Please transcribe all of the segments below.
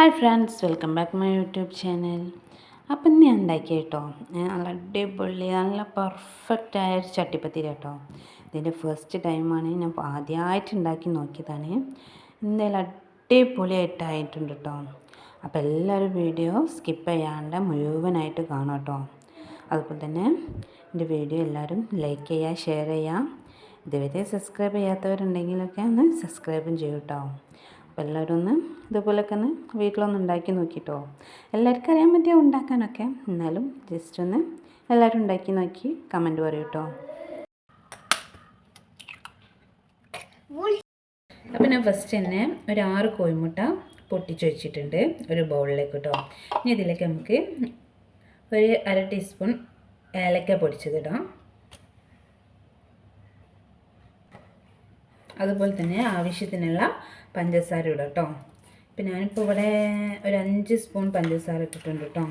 Hi friends welcome back my YouTube channel. അപ്പം ഇന്ന് ഞാൻ ഉണ്ടാക്കിയ കേട്ടോ നല്ല അടിപൊളി നല്ല പെർഫെക്റ്റായ ഒരു ചട്ടിപ്പത്തിരി കേട്ടോ. ഇതിന്റെ ഫസ്റ്റ് ടൈമാണ് ഞാൻ ആദ്യമായിട്ട് ഉണ്ടാക്കി നോക്കിയതാണ്. എന്തായാലും അടിപൊളിയായിട്ടായിട്ടുണ്ട് കേട്ടോ. അപ്പോൾ എല്ലാവരും വീഡിയോ സ്കിപ്പ് ചെയ്യാണ്ട് മുഴുവനായിട്ട് കാണാം കേട്ടോ. അതുപോലെ തന്നെ എന്റെ വീഡിയോ എല്ലാവരും ലൈക്ക് ചെയ്യുക ഷെയർ ചെയ്യുക ഇതുവരെ സബ്സ്ക്രൈബ് ചെയ്യാത്തവരുണ്ടെങ്കിലൊക്കെ ഒന്ന് സബ്സ്ക്രൈബും ചെയ്യും കേട്ടോ. അപ്പോൾ എല്ലാവരും ഒന്ന് ഇതുപോലൊക്കെ ഒന്ന് വീട്ടിലൊന്ന് ഉണ്ടാക്കി നോക്കിയിട്ടോ എല്ലാവർക്കും അറിയാൻ പറ്റിയ ഉണ്ടാക്കാനൊക്കെ. എന്നാലും ജസ്റ്റ് ഒന്ന് എല്ലാവരും ഉണ്ടാക്കി നോക്കി കമന്റ് പറയൂ കേട്ടോ അപ്പം ഞാൻ ഫസ്റ്റ് തന്നെ ഒരു ആറ് കോഴിമുട്ട പൊട്ടിച്ച് വെച്ചിട്ടുണ്ട് ഒരു ബൗളിലേക്ക് കേട്ടോ ഇനി ഇതിലേക്ക് നമുക്ക് ഒരു അര ടീസ്പൂൺ ഏലക്ക പൊടിച്ചതിടാം അതുപോലെ തന്നെ ആവശ്യത്തിനുള്ള പഞ്ചസാര ഇടാം കേട്ടോ. ഇപ്പം ഞാനിപ്പോൾ ഇവിടെ ഒരു അഞ്ച് സ്പൂൺ പഞ്ചസാര ഇട്ടിട്ടുണ്ട് കേട്ടോ.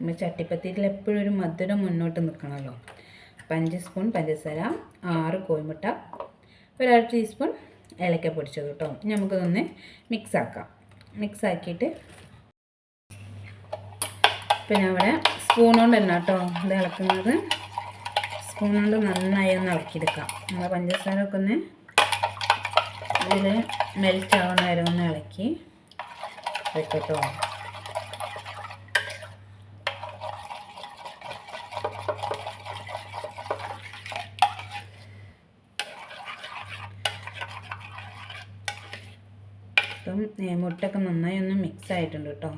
നമ്മൾ ചട്ടിപ്പത്തിയിൽ എപ്പോഴും ഒരു മധുരം മുന്നോട്ട് നിൽക്കണമല്ലോ. അപ്പം അഞ്ച് സ്പൂൺ പഞ്ചസാര ആറ് കോഴിമുട്ട ഒരു അര ടീസ്പൂൺ ഏലക്ക പൊടിച്ചത് കേട്ടോ. ആക്കാം. മിക്സ് ആക്കിയിട്ട് പിന്നെ അവിടെ സ്പൂൺ കൊണ്ട് തന്നെ കേട്ടോ ഇത് ഇളക്കുന്നത്. സ്പൂൺ കൊണ്ട് നന്നായി ഒന്ന് ഇളക്കിയെടുക്കാം. നമ്മൾ പഞ്ചസാര ഒക്കെ ഒന്ന് ഇതിൽ മെൽറ്റ് ആവുന്ന വരെ ഒന്ന് ഇളക്കി വെക്കട്ടോ മുട്ടൊക്കെ നന്നായി ഒന്ന് മിക്സ് ആയിട്ടുണ്ട് കേട്ടോ.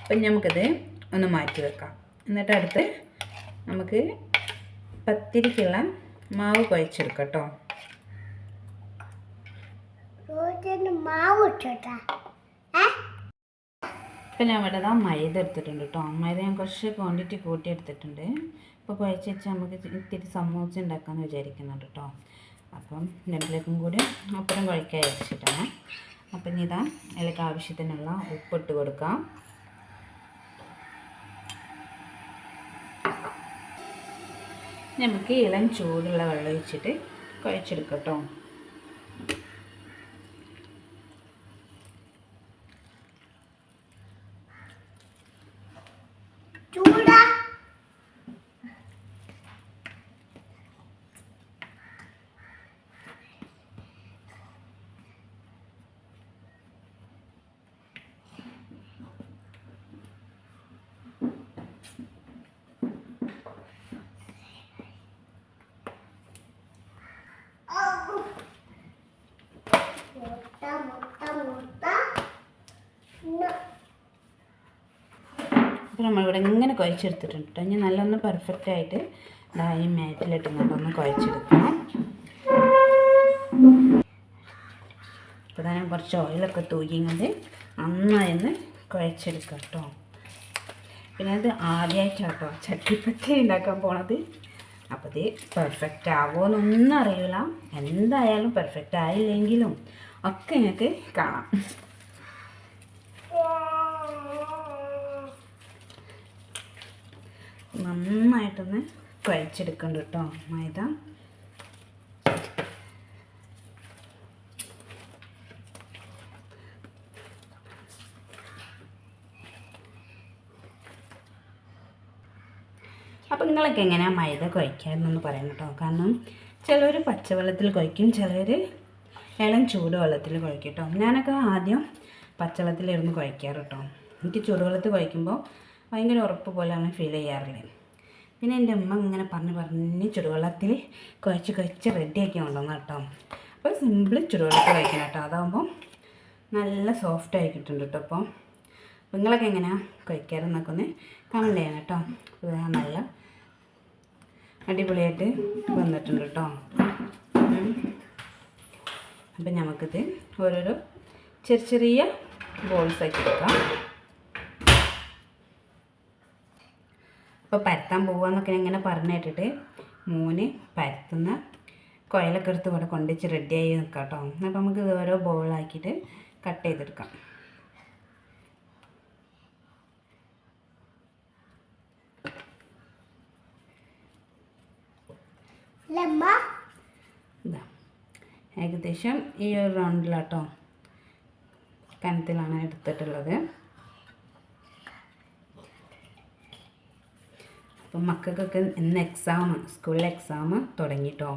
അപ്പം നമുക്കത് ഒന്ന് മാറ്റി വെക്കാം. എന്നിട്ട് അടുത്ത് നമുക്ക് പത്തിരിക്കുള്ള മാവ് കുഴച്ചെടുക്കാം കേട്ടോ. മാവ് ഇപ്പം ഞാൻ ഇവിടെ ആ മൈദ എടുത്തിട്ടുണ്ട് കേട്ടോ. മൈദ ഞാൻ കുറച്ച് ക്വാണ്ടിറ്റി കൂട്ടി എടുത്തിട്ടുണ്ട്. ഇപ്പോൾ കുഴച്ച് വെച്ച് നമുക്ക് ഇത്തിരി സമൂസ ഉണ്ടാക്കാമെന്ന് വിചാരിക്കുന്നുണ്ട് കേട്ടോ. അപ്പം രണ്ടിലേക്കും കൂടി അപ്പുറം കുഴക്കാൻ വെച്ചിട്ടാണ്. അപ്പം ഇതാ അതിലേക്ക് ആവശ്യത്തിനുള്ള ഉപ്പിട്ട് കൊടുക്കാം. നമുക്ക് ഇളം ചൂടുള്ള വെള്ളം ഒഴിച്ചിട്ട് കുഴച്ചെടുക്കട്ടോ. അപ്പോൾ നമ്മളിവിടെ ഇങ്ങനെ കുഴച്ചെടുത്തിട്ടുണ്ട് കേട്ടോ. ഇനി നല്ലൊന്ന് പെർഫെക്റ്റ് ആയിട്ട് ഈ മാറ്റിലിട്ട് ഒന്ന് കുഴച്ചെടുക്കണം അപ്പോൾ ഞാൻ കുറച്ച് ഓയിലൊക്കെ തൂക്കിങ്ങത് നന്നായി ഒന്ന് കുഴച്ചെടുക്കാം കേട്ടോ. പിന്നെ അത് ആദ്യമായിട്ടാണ് കേട്ടോ ചട്ടിപ്പറ്റി ഉണ്ടാക്കാൻ പോണത്. അപ്പോൾ ഇത് പെർഫെക്റ്റ് ആവുമോയെന്നൊന്നും അറിയില്ല എന്തായാലും പെർഫെക്റ്റ് ആയില്ലെങ്കിലും ഒക്കെ ഞങ്ങൾക്ക് കാണാം. നന്നായിട്ടൊന്ന് കുഴച്ചെടുക്കണ്ട കേട്ടോ മൈദ. അപ്പോൾ നിങ്ങളൊക്കെ എങ്ങനെയാണ് മൈദ കുഴക്കാമെന്നൊന്ന് പറയണം കേട്ടോ. കാരണം ചിലർ പച്ചവെള്ളത്തിൽ കുഴക്കും ചിലർ ഇളം ചൂടുവെള്ളത്തിൽ കുഴക്കും കേട്ടോ. ഞാനൊക്കെ ആദ്യം പച്ചവെള്ളത്തിലിരുന്ന് കുഴക്കാറ് കേട്ടോ. എനിക്ക് ചൂടുവെള്ളത്തിൽ കുഴക്കുമ്പോൾ ഭയങ്കര ഉറപ്പ് പോലെയാണ് ഫീൽ ചെയ്യാറുള്ളത് പിന്നെ എന്റെ അമ്മ ഇങ്ങനെ പറഞ്ഞ് പറഞ്ഞ് ചുടുവെള്ളത്തിൽ കുഴച്ച് കുഴച്ച് റെഡിയാക്കി കൊണ്ടുവന്നു കേട്ടോ. അപ്പോൾ സിമ്പിൾ ചുടുവെള്ളത്തിൽ കഴിക്കണം കേട്ടോ. അതാകുമ്പോൾ നല്ല സോഫ്റ്റ് ആയി കിട്ടുന്നുണ്ട് കേട്ടോ അപ്പോൾ നിങ്ങളൊക്കെ എങ്ങനെയാണ് കഴിക്കാറെന്നൊക്കെ ഒന്ന് കമന്റ് ചെയ്യണം കേട്ടോ. നല്ല അടിപൊളിയായിട്ട് വന്നിട്ടുണ്ട് കേട്ടോ. അപ്പം നമുക്കിത് ഓരോരോ ചെറിയ ചെറിയ ബോൾസ് ആക്കി എടുക്കാം. അപ്പോൾ പരത്താൻ പോവാന്നൊക്കെ ഇങ്ങനെ പറഞ്ഞു കേട്ടിട്ട് മൂന്ന് പരത്തുന്ന കുഴലൊക്കെ എടുത്ത് ഇവിടെ കൊണ്ടുവച്ച് റെഡിയായി നിൽക്കാം കേട്ടോ അപ്പോൾ നമുക്ക് ഇത് ഓരോ ബോളാക്കിയിട്ട് കട്ട് ചെയ്തെടുക്കാം. ഏകദേശം ഈ ഒരു റൗണ്ടിലാട്ടോ കനത്തിലാണ് എടുത്തിട്ടുള്ളത്. അപ്പം മക്കൾക്കൊക്കെ ഇന്ന് എക്സാം സ്കൂളിലെ എക്സാം തുടങ്ങിട്ടോ.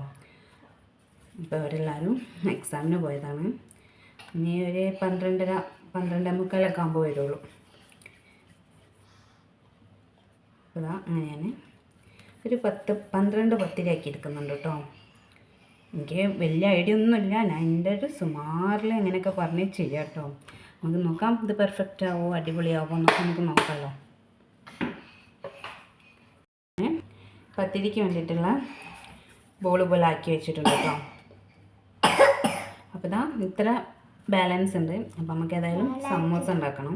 അപ്പോൾ അവരെല്ലാവരും എക്സാമിന് പോയതാണ്. ഇനി ഒരു പന്ത്രണ്ടര പന്ത്രണ്ടേ മുക്കാലൊക്കെ ആകുമ്പോൾ വരുള്ളൂ. അപ്പോൾ അങ്ങനെയാണ്. ഒരു പത്ത് പന്ത്രണ്ട് പത്തിരയാക്കി എടുക്കുന്നുണ്ട് കേട്ടോ. എനിക്ക് വലിയ ഐഡിയ ഒന്നുമില്ല ഞാൻ എന്റെ ഒരു സുമാറിൽ എങ്ങനെയൊക്കെ പറഞ്ഞ് ചെയ്യാം കേട്ടോ. നമുക്ക് നോക്കാം ഇത് പെർഫെക്റ്റ് ആവോ അടിപൊളിയാവോ എന്നൊക്കെ നമുക്ക് നോക്കാമല്ലോ. പത്തിരിക്ക് വേണ്ടിയിട്ടുള്ള ബോൾ പോലെ ആക്കി വെച്ചിട്ടുണ്ട് കേട്ടോ. അപ്പോൾ ഇതാ ഇത്ര ബാലൻസ് ഉണ്ട്. അപ്പം നമുക്ക് ഏതായാലും സമോസ ഉണ്ടാക്കണം.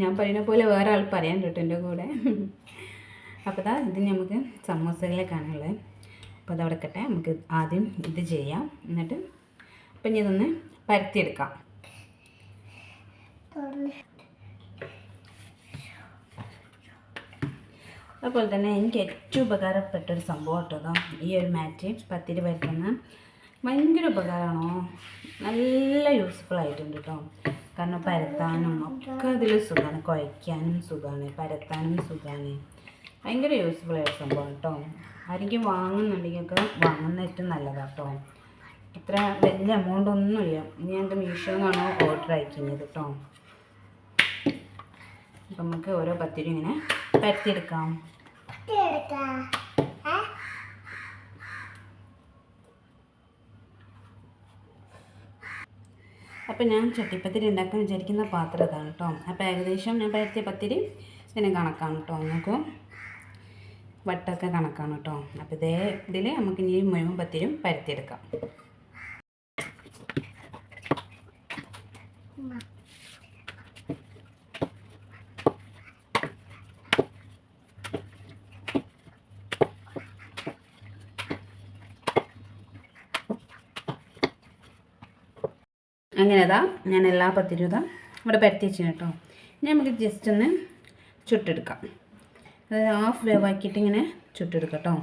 ഞാൻ പറയുന്ന പോലെ വേറെ ആൾ പറയാൻ കേട്ടോ എന്റെ കൂടെ. അപ്പോൾ ഇതാ ഇത് നമുക്ക് സമോസകളിലേക്കാണുള്ളത്. അപ്പോൾ അത് അവിടെക്കട്ടെ നമുക്ക് ആദ്യം ഇത് ചെയ്യാം. എന്നിട്ട് അപ്പം ഇതൊന്ന് പരത്തിയെടുക്കാം. അതുപോലെ തന്നെ എനിക്ക് ഏറ്റവും ഉപകാരപ്പെട്ട ഒരു സംഭവം കേട്ടോ ഈ ഒരു മാറ്റ് പത്തിരി പരത്തുന്ന ഭയങ്കര ഉപകാരമാണോ? നല്ല യൂസ്ഫുൾ ആയിട്ടുണ്ട് കേട്ടോ. കാരണം പരത്താനും ഒക്കെ അതിൽ സുഖമാണ്. കുഴയ്ക്കാനും സുഖമാണ്. പരത്താനും സുഖമാണ്. ഭയങ്കര യൂസ്ഫുൾ ആയ സംഭവം കേട്ടോ. ആരെങ്കിലും വാങ്ങുന്നുണ്ടെങ്കിൽ ഒക്കെ വാങ്ങുന്ന ഏറ്റവും നല്ലതാണ് കേട്ടോ. ഇത്ര വലിയ എമൗണ്ട് ഒന്നുമില്ല. ഞാൻ എന്റെ മീഷോന്നാണോ ഓർഡർ അയക്കുന്നത് കേട്ടോ. അപ്പം നമുക്ക് ഓരോ പത്തിരി ഇങ്ങനെ പരത്തിയെടുക്കാം. അപ്പം ഞാൻ ചട്ടിപ്പത്തിരി ഉണ്ടാക്കാൻ വിചാരിക്കുന്ന പാത്രം ഇതാണ് കേട്ടോ. അപ്പോൾ ഏകദേശം ഞാൻ പരത്തിയ പത്തിരി ഇതിന് കണക്കാണ് കേട്ടോ. നമുക്ക് വട്ടമൊക്കെ കണക്കാണ് കേട്ടോ. അപ്പോൾ ഇതേ ഇതിൽ നമുക്ക് ഇനി മുഴുവൻ പത്തിരിയും പരത്തിയെടുക്കാം. അങ്ങനെ അതാ ഞാൻ എല്ലാ പത്തിരും ഇതാ ഇവിടെ പരത്തി വെച്ചു കേട്ടോ. ഇനി നമുക്ക് ജസ്റ്റ് ഒന്ന് ചുട്ടെടുക്കാം. അതായത് ഹാഫ് വേവാക്കിയിട്ട് ഇങ്ങനെ ചുട്ടെടുക്കാം കേട്ടോ.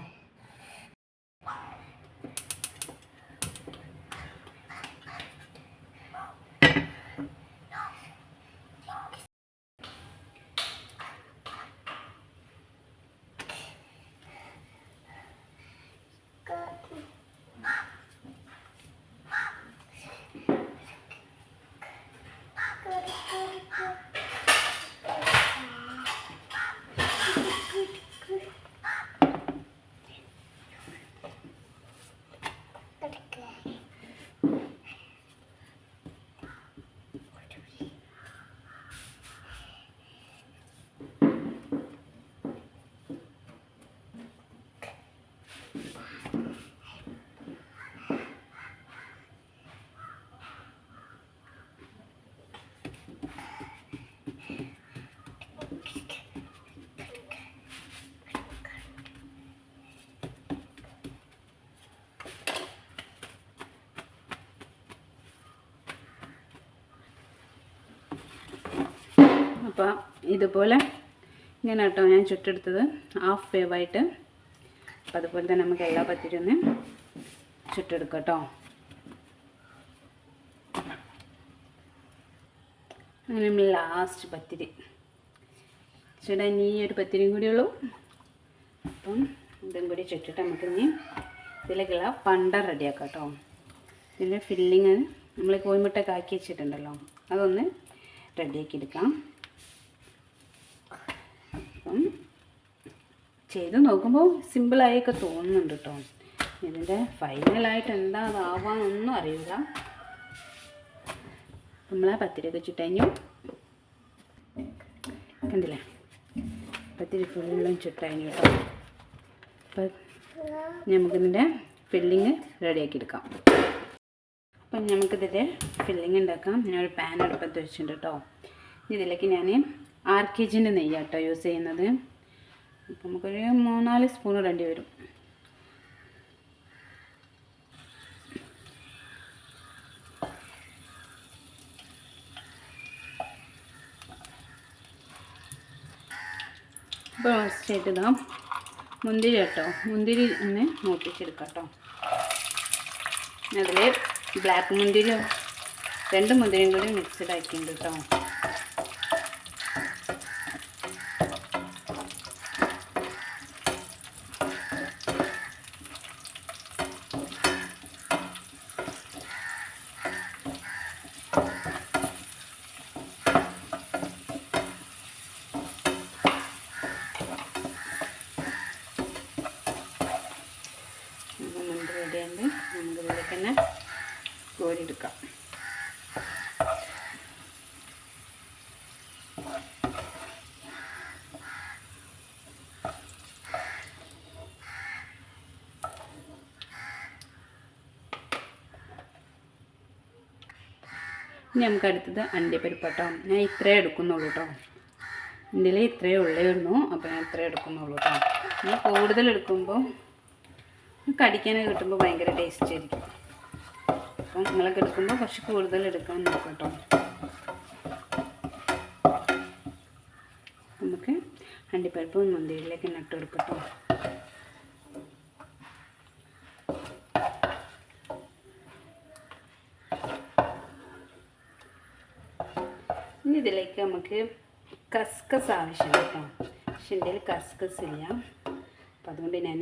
അപ്പോൾ ഇതുപോലെ ഇങ്ങനെ കേട്ടോ ഞാൻ ചുട്ടെടുത്തത്. ഹാഫ് വേവായിട്ട് അപ്പോൾ അതുപോലെ തന്നെ നമുക്ക് എല്ലാ പത്തിരി ഒന്ന് ചുട്ടെടുക്കാം കേട്ടോ അങ്ങനെ നമ്മൾ ലാസ്റ്റ് പത്തിരി. ചേട്ടാ ഇനി ഒരു പത്തിരിയും കൂടി ഉള്ളൂ. അപ്പം ഇതും കൂടി ചുറ്റിട്ട് നമുക്ക് ഇനി ഇതിലേക്കുള്ള പണ്ട റെഡിയാക്കാം കേട്ടോ ഇതിന്റെ ഫില്ലിങ് നമ്മൾ കോയിമുട്ടൊക്കെ ആക്കി വെച്ചിട്ടുണ്ടല്ലോ. അതൊന്ന് റെഡിയാക്കി എടുക്കാം. അപ്പം ചെയ്ത് നോക്കുമ്പോൾ സിമ്പിളായൊക്കെ തോന്നുന്നുണ്ട് കേട്ടോ ഇതിന്റെ ഫൈനലായിട്ട് എന്താ അതാവാന്നൊന്നും അറിയില്ല. നമ്മളെ പത്തിരിയൊക്കെ ചുട്ടഴിഞ്ഞു കണ്ടില്ലേ? പത്തിരി ഫുള്ളും ചുട്ടഴിഞ്ഞു കേട്ടോ അപ്പം നമുക്കിതിന്റെ ഫില്ലിങ് റെഡിയാക്കി എടുക്കാം. അപ്പം നമുക്കിതിന്റെ ഫില്ലിങ് ഉണ്ടാക്കാം ഞാനൊരു പാൻ അടുപ്പത്ത് വെച്ചിട്ടുണ്ട് കേട്ടോ ഇതിലേക്ക് ഞാൻ ആർ കെ ജിന്റെ നെയ്യാണ് കേട്ടോ യൂസ് ചെയ്യുന്നത്. അപ്പം നമുക്കൊരു മൂന്നാൽ സ്പൂൺ ഇടേണ്ടി വരും. അപ്പോൾ ഫസ്റ്റ് ആയിട്ട് ഇതാ മുന്തിരി കേട്ടോ മുന്തിരി ഒന്ന് മൂപ്പിച്ചെടുക്കാം കേട്ടോ അതിൽ ബ്ലാക്ക് മുന്തിരി രണ്ട് മുന്തിരിയും കൂടി മിക്സ്ഡ് ആക്കിയിട്ടുണ്ട് കേട്ടോ മുന്തിരി റെഡിയുണ്ട് നമുക്ക് ഇതിലേക്ക് തന്നെ കോരിയെടുക്കാം ഇനി നമുക്ക് അടുത്തത് അണ്ടിപ്പരിപ്പ് കേട്ടോ ഞാൻ ഇത്രേ എടുക്കുന്നുള്ളൂ കേട്ടോ ഇതിൽ ഇത്രയേ ഉള്ളായിരുന്നു അപ്പോൾ ഞാൻ ഇത്രേ എടുക്കുന്നുള്ളൂ കേട്ടോ ഇനി കൂടുതൽ എടുക്കുമ്പോൾ കടിക്കാനൊക്കെ കിട്ടുമ്പോൾ ഭയങ്കര ടേസ്റ്റ് ആയിരിക്കും. അപ്പം നിങ്ങളൊക്കെ എടുക്കുമ്പോൾ കുറച്ച് കൂടുതൽ എടുക്കാൻ നോക്കാം കേട്ടോ നമുക്ക് അണ്ടിപ്പരിപ്പ് മുന്തിരിയിലേക്ക് നട്ട് കൊടുക്കട്ടോ ഇനി ഇതിലേക്ക് നമുക്ക് കസ്കസ് ആവശ്യം കേട്ടോ. പക്ഷെ എന്റെ കസ്കസ് ഇല്ല. അപ്പം അതുകൊണ്ട് ഞാൻ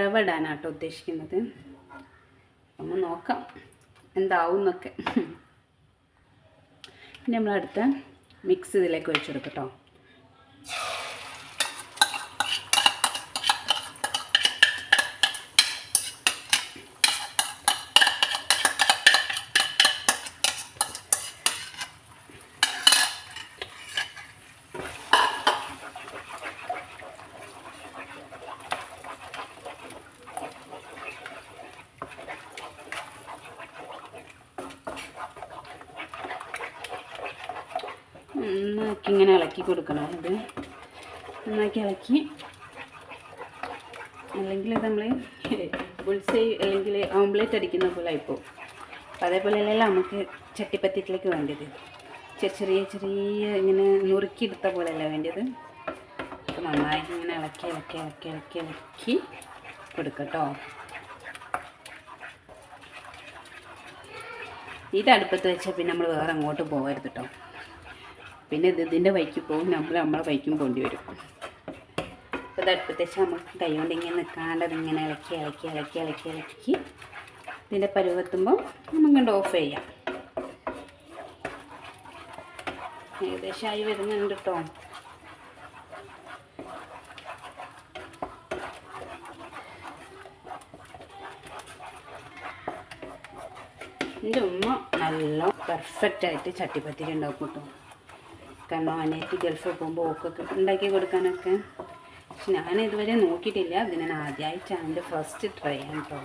റവ ഇടാനാട്ടോ ഉദ്ദേശിക്കുന്നത്. ഒന്ന് നോക്കാം എന്താവും എന്നൊക്കെ. ഇനി നമ്മളടുത്ത മിക്സ് ഇതിലേക്ക് ഒഴിച്ചു കൊടുക്കട്ടോ നന്നാക്കി ഇങ്ങനെ ഇളക്കി കൊടുക്കണം ഇത് നന്നാക്കി ഇളക്കി. അല്ലെങ്കിൽ നമ്മൾ ബുൾസൈ അല്ലെങ്കിൽ ഓംലേറ്റ് അടിക്കുന്ന പോലെ ഇപ്പോൾ അപ്പോൾ അതേപോലെ അല്ലല്ലോ നമുക്ക് ചട്ടിപ്പത്തിട്ടിലേക്ക് വേണ്ടത്. ചെറിയ ചെറിയ ഇങ്ങനെ നുറുക്കിയെടുത്ത പോലെയല്ല വേണ്ടത്. അപ്പോൾ നന്നായിട്ട് ഇങ്ങനെ ഇളക്കി ഇളക്കി ഇളക്കി ഇളക്കി ഇളക്കി കൊടുക്കട്ടോ. ഇത് അടുപ്പത്ത് വെച്ചാൽ പിന്നെ നമ്മൾ വേറെ അങ്ങോട്ട് പോകരുത് കേട്ടോ പിന്നെ ഇത് ഇതിന്റെ വഴിക്ക് പോകും. നമ്മൾ നമ്മളെ വഴിക്കും പോണ്ടി വരും അപ്പോൾ ഇത് അടുപ്പത്തേച്ച് നമ്മൾ കൈ കൊണ്ട് ഇങ്ങനെ നിൽക്കാണ്ട് ഇങ്ങനെ ഇളക്കി ഇളക്കി ഇളക്കി ഇളക്കി ഇളക്കി. ഇതിന്റെ പരുവെത്തുമ്പോൾ നമുക്ക് ഓഫ് ചെയ്യാം. ഏകദേശമായി വരുന്നുണ്ട് കേട്ടോ എന്റെ ഉമ്മ നല്ല പെർഫെക്റ്റായിട്ട് ചട്ടിപ്പത്തിരി ഉണ്ടാക്കും കേട്ടോ കാരണം അനിയത്തി ഗൾഫിൽ പോകുമ്പോൾ ഒക്കെ ഉണ്ടാക്കി കൊടുക്കാനൊക്കെ. പക്ഷെ ഞാൻ ഇതുവരെ നോക്കിയിട്ടില്ല. ഇത് ഞാൻ ആദ്യമായിട്ടാണ് എന്റെ ഫസ്റ്റ് ട്രൈ ആണ് കേട്ടോ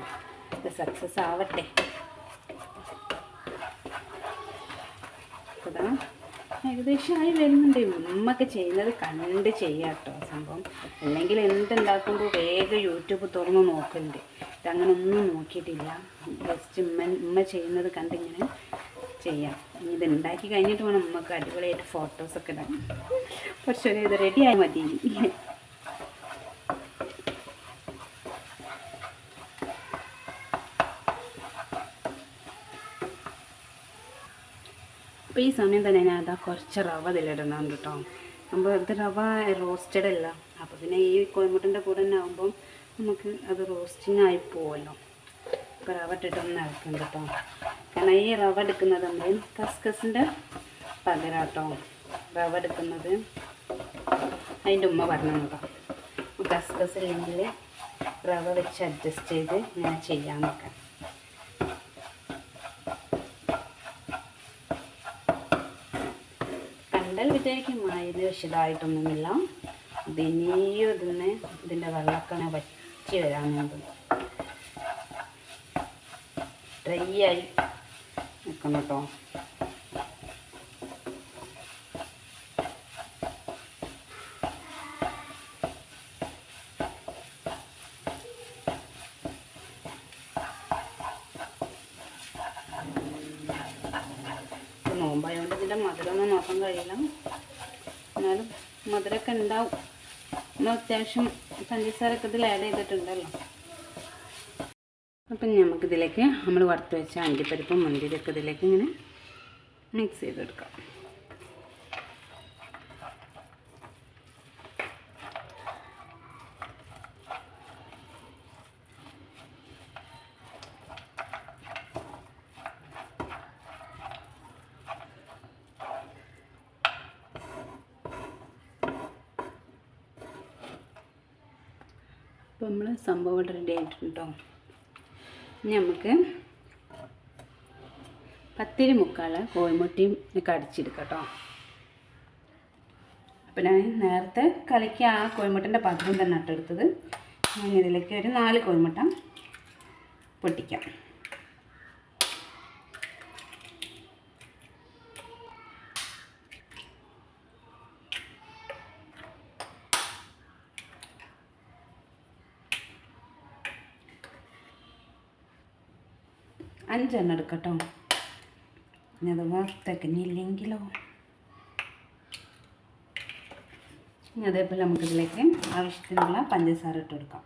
ഇത് സക്സസ് ആവട്ടെ. ഏകദേശം ആയി വരുന്നുണ്ട്. ഉമ്മൊക്കെ ചെയ്യുന്നത് കണ്ട് ചെയ്യാം കേട്ടോ സംഭവം. അല്ലെങ്കിൽ എന്തുണ്ടാക്കുമ്പോൾ വേഗം യൂട്യൂബ് തുറന്ന് നോക്കലുണ്ട്. ഇതങ്ങനെ ഒന്നും നോക്കിയിട്ടില്ല. ജസ്റ്റ് ഉമ്മ ഉമ്മ ചെയ്യുന്നത് കണ്ടിങ്ങനെ ചെയ്യാം. ഇത് ഉണ്ടാക്കി കഴിഞ്ഞിട്ട് വേണം നമുക്ക് അടിപൊളിയായിട്ട് ഫോട്ടോസൊക്കെ ഇടാം കുറച്ചൊരു ഇത് റെഡി ആയി മതി. അപ്പോൾ ഈ സമയം തന്നെ ഞാൻ അതാ കുറച്ച് റവ ഇതിലിടണം കേട്ടോ അപ്പോൾ ഇത് റവ റോസ്റ്റഡ് അല്ല. അപ്പോൾ പിന്നെ ഈ കോയമ്പട്ടിന്റെ കൂടെ തന്നെ ആകുമ്പം നമുക്ക് അത് റോസ്റ്റിങ് ആയി പോവല്ലോ. അപ്പോൾ റവ ഇട്ടിട്ടൊന്ന് ഇറക്കും കേട്ടോ കാരണം ഈ റവ എടുക്കുന്നത് നമ്മൾ കസ്കസിന്റെ പകരാട്ടോ. റവ എടുക്കുന്നത്. അതിന്റെ ഉമ്മ പറഞ്ഞു നോക്കാം കസ്കസ് ഇല്ലെങ്കിൽ റവ വെച്ച് അഡ്ജസ്റ്റ് ചെയ്ത് ഞാൻ ചെയ്യാൻ നോക്കാം കണ്ടാൽ വിചാരിക്കും മായന് വിശദമായിട്ടൊന്നുമില്ല. ഇതിനെയോ ഇതിന് ഇതിന്റെ വെള്ളമൊക്കെ അങ്ങനെ വറ്റി വേണ്ടി ഡ്രൈ ആയി. നിൽക്കണം കേട്ടോ. നോമ്പായതുകൊണ്ട് ഇതിന്റെ മധുരമൊന്നും നോക്കാൻ കഴിയില്ല. എന്നാലും മധുരമൊക്കെ ഉണ്ടാവും. നമ്മൾ അത്യാവശ്യം പഞ്ചസാരൊക്കെ ഇതിൽ ആഡ് ചെയ്തിട്ടുണ്ടല്ലോ. അപ്പം നമുക്കിതിലേക്ക് നമ്മൾ വറുത്ത് വെച്ച അണ്ടിപ്പരിപ്പും മുന്തിരിയൊക്കെ ഇതിലേക്ക് ഇങ്ങനെ മിക്സ് ചെയ്തെടുക്കാം. അപ്പോൾ നമ്മൾ സംഭവം റെഡി ആയിട്ടുണ്ട് ഇനി നമുക്ക് പത്തിരി മുക്കാൽ കോഴിമുട്ടിയും ഒക്കെ അടിച്ചെടുക്കാം കേട്ടോ അപ്പോൾ ഞാൻ നേരത്തെ കലക്കി ആ കോഴിമുട്ടന്റെ പാത്രം തന്നെ ഇട്ടെടുത്തത്. ഞാൻ ഇതിലേക്ക് ഒരു നാല് കോഴിമുട്ട പൊട്ടിക്കാം. അഞ്ചെണ്ണം എടുക്കട്ടോ. ഇനി അത് വറുത്തേക്കുന്നില്ലെങ്കിലോ ഇനി അതേപോലെ നമുക്കിതിലേക്ക് ആവശ്യത്തിനുള്ള പഞ്ചസാര ഇട്ട് കൊടുക്കാം.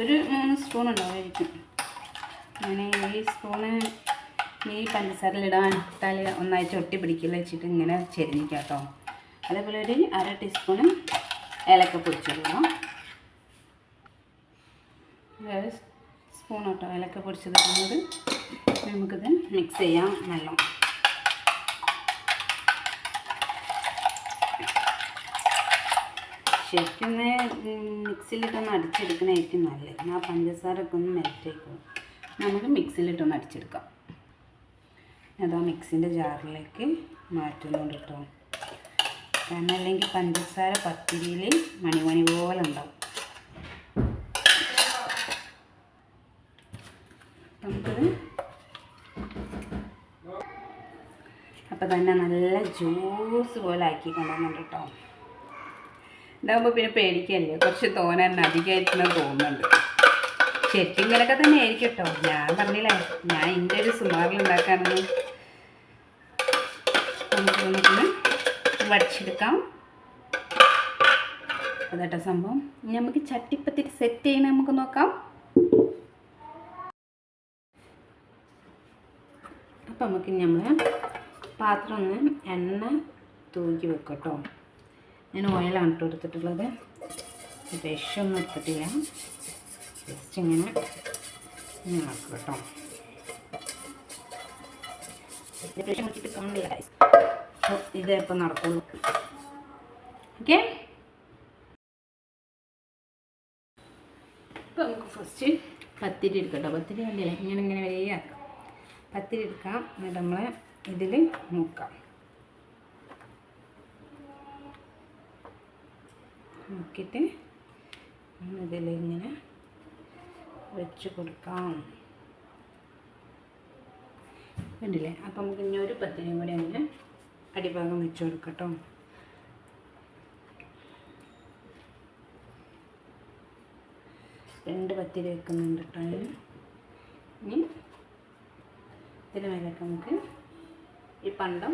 ഒരു മൂന്ന് സ്പൂൺ ഉണ്ടാവുമായിരിക്കും. ഞാൻ ഈ സ്പൂണ് ഈ പഞ്ചസാരയിലിടാൻ ഇട്ടാൽ ഒന്നായിട്ട് ഒട്ടി പിടിക്കില്ല വെച്ചിട്ട് ഇങ്ങനെ ചെരിഞ്ഞിക്കാം കേട്ടോ. അതേപോലെ ഒരു അര ടീസ്പൂണ് ഏലക്ക പൊടിച്ചിടണം ഒരു സ്പൂൺ കേട്ടോ ഏലക്ക പൊടിച്ചത് ഇടുന്നത്. നമുക്കിത് മിക്സ് ചെയ്യാം നല്ലോണം. ശരിക്കും മിക്സിയിലിട്ടൊന്ന് അടിച്ചെടുക്കണമായിരിക്കും നല്ലത്. എന്നാൽ പഞ്ചസാരൊക്കെ ഒന്ന് മെൽറ്റ് ആയിക്കോളും നമുക്ക് മിക്സിയിലിട്ടൊന്ന് അടിച്ചെടുക്കാം. അതാ മിക്സിന്റെ ജാറിലേക്ക് മാറ്റുന്നുണ്ട് കേട്ടോ കാരണം അല്ലെങ്കിൽ പഞ്ചസാര പത്തിരിയിൽ മണിമണി പോലെ ഉണ്ടാവും നമുക്കത് അപ്പോൾ തന്നെ നല്ല ജ്യൂസ് പോലെ ആക്കി കൊണ്ടുവന്നുണ്ട് കേട്ടോ. ഇതാകുമ്പോൾ പിന്നെ പേടിക്കല്ലേ? കുറച്ച് തോന്നാൻ അധികമായിട്ടെന്ന് തോന്നുന്നുണ്ട്. ശരിക്കും ഇങ്ങനെയൊക്കെ തന്നെ ആയിരിക്കും കേട്ടോ. ഞാൻ പറഞ്ഞില്ലേ ഞാൻ എന്റെ ഒരു സുമാറിൽ ഉണ്ടാക്കാനാണ് നമുക്ക് നമുക്കൊന്ന് വടിച്ചെടുക്കാം അതേട്ടോ സംഭവം. ഇനി നമുക്ക് ചട്ടിപ്പത്തിരി സെറ്റ് ചെയ്യണേ നമുക്ക് നോക്കാം. അപ്പം നമുക്ക് നമ്മൾ പാത്രം ഒന്ന് എണ്ണ തൂക്കി വെക്കട്ടോ. ഞാൻ ഓയിലാണ് ഇട്ട് എടുത്തിട്ടുള്ളത്. വിഷമൊന്നും എടുത്തിട്ടില്ല. ജസ്റ്റ് ഇങ്ങനെ ഇങ്ങനെ ആക്കും കേട്ടോ. ഇതേ ഇപ്പം നടക്കുള്ളൂ. ഓക്കെ ഇപ്പം നമുക്ക് ഫസ്റ്റ് പത്തിരി എടുക്കട്ടോ. പത്തിരി വേണ്ടിയല്ലേ? ഇങ്ങനെ ഇങ്ങനെ വേഗം പത്തിരി എടുക്കാം. എന്നിട്ട് നമ്മൾ ഇതിൽ മുക്കാം. ഇതിൽ ഇങ്ങനെ വെച്ച് കൊടുക്കാം. കണ്ടില്ലേ? അപ്പം നമുക്ക് ഇനി ഒരു പത്തിരിയും കൂടി അങ്ങനെ അടിഭാഗം വെച്ച് കൊടുക്കട്ടോ രണ്ട് പത്തിരി വെക്കുന്നുണ്ട് കേട്ടോ ഇനി ഇതിന് മേലൊക്കെ നമുക്ക് ഈ പണ്ടം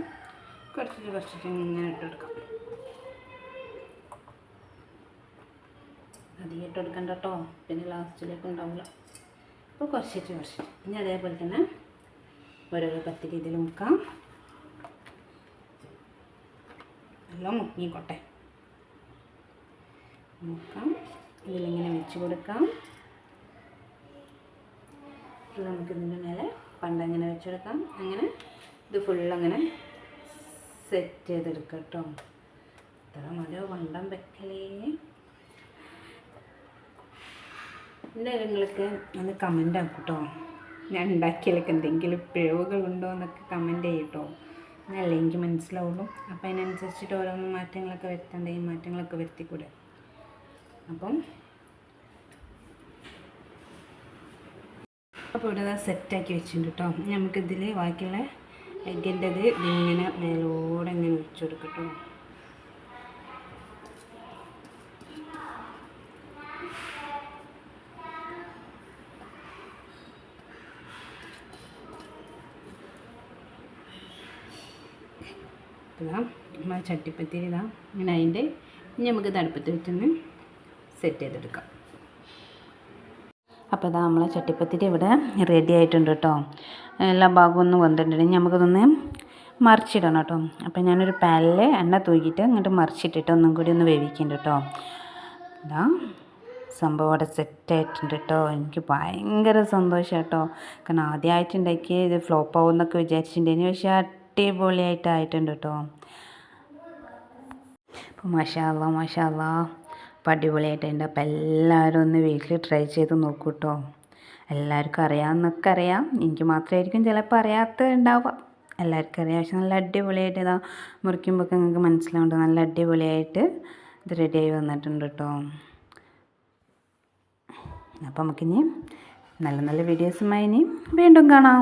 കുറച്ചിട്ട് കുറച്ചിട്ട് ഇങ്ങനെ ഇട്ട് കൊടുക്കാം അധികം ഇട്ട് കൊടുക്കണ്ട കേട്ടോ പിന്നെ ലാസ്റ്റിലേക്ക് ഉണ്ടാവില്ല അപ്പോൾ കുറച്ചിട്ട് കുറച്ചിട്ട്. ഇനി അതേപോലെ തന്നെ ഓരോരോ പത്ത് രീതിയിൽ മുക്കാം. എല്ലാം മുക്കിക്കോട്ടെ. മുക്കാം. ഇതിലിങ്ങനെ വെച്ച് കൊടുക്കാം. നമുക്കിതിന്റെ മേലെ പണ്ടങ്ങനെ വെച്ചെടുക്കാം. അങ്ങനെ ഇത് ഫുള്ളങ്ങനെ സെറ്റ് ചെയ്തെടുക്കാം കേട്ടോ. ഇത്ര മതിയോ വണ്ടം വെക്കലേ എന്തായാലും നിങ്ങൾക്ക് ഒന്ന് കമന്റ് ആക്കും കേട്ടോ ഞാൻ ഉണ്ടാക്കിയാലൊക്കെ എന്തെങ്കിലും പിഴവുകളുണ്ടോ എന്നൊക്കെ കമന്റ് ചെയ്യട്ടോ. എന്നല്ലേ എനിക്ക് മനസ്സിലാവുള്ളൂ. അപ്പം അതിനനുസരിച്ചിട്ട് ഓരോന്ന് മാറ്റങ്ങളൊക്കെ വരുത്തണ്ടെങ്കിൽ മാറ്റങ്ങളൊക്കെ വരുത്തിക്കൂടെ. അപ്പം അപ്പോൾ ഇവിടെ സെറ്റാക്കി വെച്ചിട്ടുണ്ട് കേട്ടോ. നമുക്കിതിൽ ബാക്കിയുള്ള എഗ്ഗിന്റെത് ഇങ്ങനെ മേലോടെ ഇങ്ങനെ വെച്ച് കൊടുക്കട്ടോ ചട്ടിപ്പത്തിരി ഇതാ ഇങ്ങനെ അതിന്റെ ഇനി നമുക്ക് തടുപ്പത്ത് വെച്ചൊന്ന് സെറ്റ് ചെയ്തെടുക്കാം. അപ്പോൾ ഇതാ നമ്മളെ ചട്ടിപ്പത്തിരി ഇവിടെ റെഡി ആയിട്ടുണ്ട് കേട്ടോ. എല്ലാ ഭാഗവും ഒന്ന് വന്നിട്ടുണ്ടെങ്കിൽ നമുക്കതൊന്ന് മറിച്ചിടണം കേട്ടോ. അപ്പോൾ ഞാനൊരു പാനിൽ എണ്ണ തൂക്കിയിട്ട് ഇങ്ങോട്ട് മറിച്ചിട്ടിട്ട് ഒന്നും കൂടി ഒന്ന് വേവിക്കുന്നുണ്ട് കേട്ടോ. ഇതാ സംഭവം അവിടെ സെറ്റായിട്ടുണ്ട് കേട്ടോ. എനിക്ക് ഭയങ്കര സന്തോഷം കേട്ടോ. കാരണം ആദ്യമായിട്ട് ഉണ്ടാക്കി ഇത് ഫ്ലോപ്പ് ആവുമെന്നൊക്കെ വിചാരിച്ചിട്ടുണ്ടായിരുന്നു. പക്ഷേ അടിപൊളിയായിട്ടായിട്ടുണ്ട് കേട്ടോ. അപ്പോൾ മഷാല്ല മഷാല്ല അപ്പോൾ അടിപൊളിയായിട്ടുണ്ട് അപ്പോൾ എല്ലാവരും ഒന്ന് വീട്ടിൽ ട്രൈ ചെയ്ത് നോക്കൂ കേട്ടോ എല്ലാവർക്കും അറിയാമെന്നൊക്കെ അറിയാം. എനിക്ക് മാത്രമായിരിക്കും ചിലപ്പോൾ അറിയാത്തത് ഉണ്ടാവുക. എല്ലാവർക്കും അറിയാം. പക്ഷെ നല്ല അടിപൊളിയായിട്ട് ഇതാ മുറിക്കുമ്പോൾ നിങ്ങൾക്ക് മനസ്സിലാവുന്നുണ്ട്. നല്ല അടിപൊളിയായിട്ട് ഇത് റെഡിയായി വന്നിട്ടുണ്ട് കേട്ടോ. അപ്പോൾ നമുക്കിനി നല്ല നല്ല വീഡിയോസുമായി ഇനി വീണ്ടും കാണാം.